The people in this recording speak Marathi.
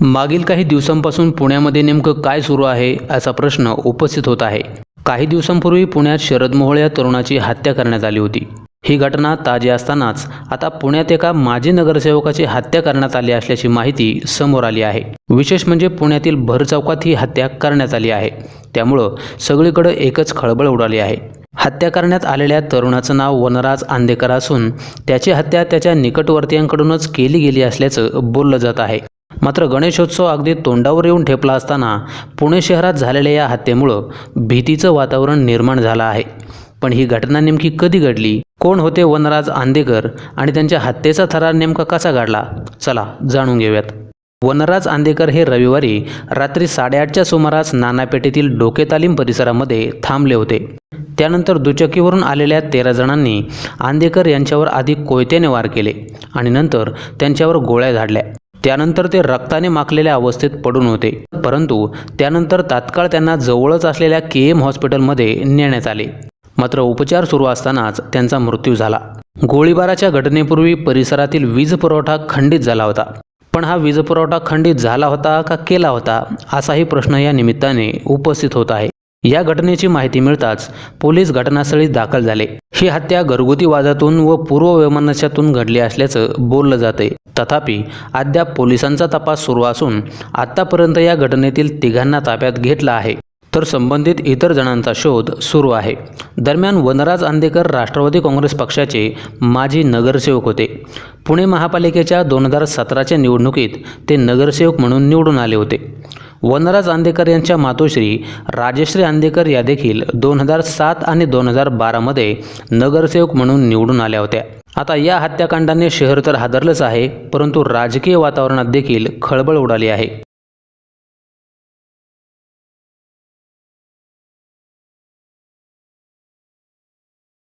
मागील काही दिवसांपासून पुण्यामध्ये नेमकं काय सुरू आहे असा प्रश्न उपस्थित होत आहे. काही दिवसांपूर्वी पुण्यात शरद मोहोळ या तरुणाची हत्या करण्यात आली होती. ही घटना ताजी असतानाच आता पुण्यात एका माजी नगरसेवकाची हत्या करण्यात आली असल्याची माहिती समोर आली आहे. विशेष म्हणजे पुण्यातील भर चौकात ही हत्या करण्यात आली आहे. त्यामुळं सगळीकडे एकच खळबळ उडाली आहे. हत्या करण्यात आलेल्या तरुणाचं नाव वनराज आंदेकर असून त्याची हत्या त्याच्या निकटवर्तीयांकडूनच केली गेली असल्याचं बोललं जात आहे. मात्र गणेशोत्सव अगदी तोंडावर येऊन ठेपला असताना पुणे शहरात झालेल्या या हत्येमुळं भीतीचं वातावरण निर्माण झालं आहे. पण ही घटना नेमकी कधी घडली? कोण होते वनराज आंदेकर आणि त्यांच्या हत्येचा थरार नेमका कसा घडला? चला जाणून घेऊयात. वनराज आंदेकर हे रविवारी रात्री साडेआठच्या सुमारास नानापेठेतील डोके तालीम परिसरामध्ये थांबले होते. त्यानंतर दुचाकीवरून आलेल्या तेरा जणांनी आंदेकर यांच्यावर आधी कोयत्याने वार केले आणि नंतर त्यांच्यावर गोळ्या झाडल्या. त्यानंतर ते रक्ताने माखलेल्या अवस्थेत पडून होते. परंतु त्यानंतर तात्काळ त्यांना जवळच असलेल्या के एम हॉस्पिटलमध्ये नेण्यात आले. मात्र उपचार सुरू असतानाच त्यांचा मृत्यू झाला. गोळीबाराच्या घटनेपूर्वी परिसरातील वीज पुरवठा खंडित झाला होता. पण हा वीज पुरवठा खंडित झाला होता का केला होता असाही प्रश्न या निमित्ताने उपस्थित होत आहे. या घटनेची माहिती मिळताच पोलीस घटनास्थळी दाखल झाले. ही हत्या घरगुती वादातून व पूर्व वैमनस्यातून घडली असल्याचं बोललं जाते तथापि अद्याप पोलिसांचा तपास सुरू असून आतापर्यंत या घटनेतील तिघांना ताब्यात घेतला आहे. तर संबंधित इतर जणांचा शोध सुरू आहे. दरम्यान वनराज आंदेकर राष्ट्रवादी काँग्रेस पक्षाचे माजी नगरसेवक होते. पुणे महापालिकेच्या दोन हजार सतराच्या निवडणुकीत ते नगरसेवक म्हणून निवडून आले होते. वनराज आंदेकर यांच्या मातोश्री राजश्री आंदेकर या देखील दोन हजार सात आणि दोन हजार बारामध्ये नगरसेवक म्हणून निवडून आल्या होत्या. आता या हत्याकांडाने शहर तर हादरलंच आहे परंतु राजकीय वातावरणात देखील खळबळ उडाली आहे.